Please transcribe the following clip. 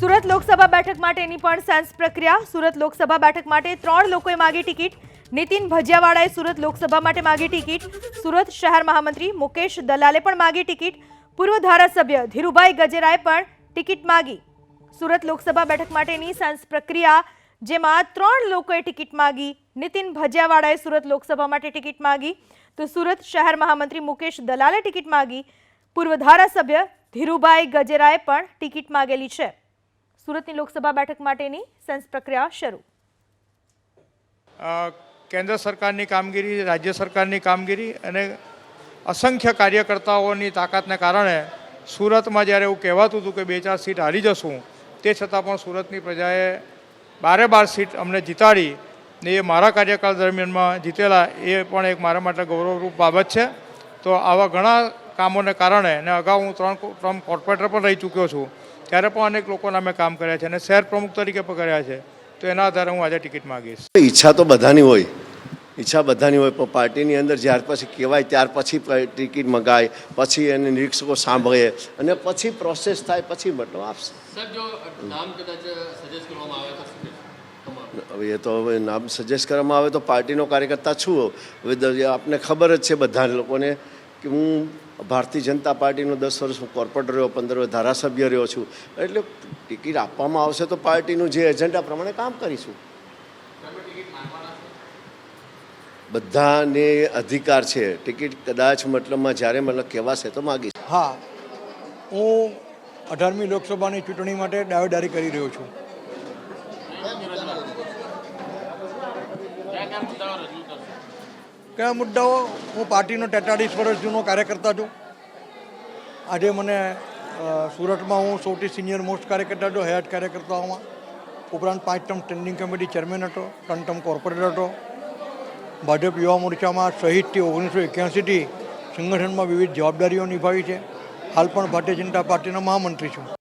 સુરત લોકસભા બેઠક માટેની પણ સેન્સ પ્રક્રિયા. સુરત લોકસભા બેઠક માટે ત્રણ લોકોએ માગી ટિકિટ. નીતિન ભજીયાવાળાએ સુરત લોકસભા માટે માગી ટિકિટ. સુરત શહેર મહામંત્રી મુકેશ દલાલે પણ માગી ટિકિટ. પૂર્વ ધારાસભ્ય ધીરુભાઈ ગજેરાએ પણ ટિકિટ માગી. સુરત લોકસભા બેઠક માટેની સેન્સ પ્રક્રિયા, જેમાં ત્રણ લોકોએ ટિકિટ માગી. નીતિન ભજીયાવાળાએ સુરત લોકસભા માટે ટિકિટ માગી. તો સુરત શહેર મહામંત્રી મુકેશ દલાલે ટિકિટ માગી. પૂર્વ ધારાસભ્ય ધીરુભાઈ ગજેરાએ પણ ટિકિટ માગેલી છે. સુરતની લોકસભા બેઠક માટેની સેન્સ પ્રક્રિયા શરૂ. કેન્દ્ર સરકારની કામગીરી, રાજ્ય સરકારની કામગીરી અને અસંખ્ય કાર્યકર્તાઓની તાકાતને કારણે સુરતમાં જ્યારે એવું કહેવાતું હતું કે બે ચાર સીટ હારી જશું, તે છતાં પણ સુરતની પ્રજાએ બારે બાર સીટ અમને જીતાડી ને એ મારા કાર્યકાળ દરમિયાનમાં જીતેલા એ પણ એક મારા માટે ગૌરવરૂપ બાબત છે. તો આવા ઘણા કામોને કારણે અને અગાઉ હું ત્રણ ટર્મ કોર્પોરેટર પણ રહી ચૂક્યો છું ત્યારે પણ અનેક લોકોના મેં કામ કર્યા છે અને શહેર પ્રમુખ તરીકે પણ કર્યા છે તો એના આધારે હું આજે ટિકિટ માગીશ ઈચ્છા તો બધાની હોય ઈચ્છા બધાની હોય પણ પાર્ટીની અંદર જ્યાર પછી કહેવાય ત્યાર પછી ટિકિટ મગાય પછી એને નિરીક્ષકો સાંભળે અને પછી પ્રોસેસ થાય પછી મતલબ આપશે નામ સજેસ્ટ કરવામાં આવે તો શું કહેશો? તમારું. હવે એ તો હવે નામ સજેસ્ટ કરવામાં આવે તો પાર્ટીનો કાર્યકર્તા છું હવે આપને ખબર જ છે બધા લોકોને કે હું ભારતીય જનતા પાર્ટીનો દસ વર્ષ હું કોર્પોરેટર રહ્યો પંદર વર્ષ ધારાસભ્ય રહ્યો છું. એટલે ટિકિટ આપવામાં આવશે તો પાર્ટીનું જે એજન્ડા પ્રમાણે કામ કરીશું. બધાને અધિકાર છે. ટિકિટ કદાચ મતલબમાં જ્યારે મતલબ કહેવાશે તો માગીશ. હા હું અઢારમી લોકસભાની ચૂંટણી માટે દાવેદારી કરી રહ્યો છું. કયા કયા મુદ્દાઓ રજૂ કરશો? કયા મુદ્દાઓ? હું પાર્ટીનો તેતાળીસ વર્ષ જૂનો કાર્યકર્તા છું. આજે મને સુરતમાં હું સૌથી સિનિયર મોસ્ટ કાર્યકર્તા હતો હયાત કાર્યકર્તાઓમાં. ઉપરાંત પાંચ ટર્મ સ્ટેન્ડિંગ કમિટી ચેરમેન હતો, ત્રણ ટર્મ કોર્પોરેટર હતો. ભાજપ યુવા મોરચામાં શહીદથી ઓગણીસો એક્યાસીથી સંગઠનમાં વિવિધ જવાબદારીઓ નિભાવી છે. હાલ પણ ભારતીય જનતા પાર્ટીનો મહામંત્રી છું.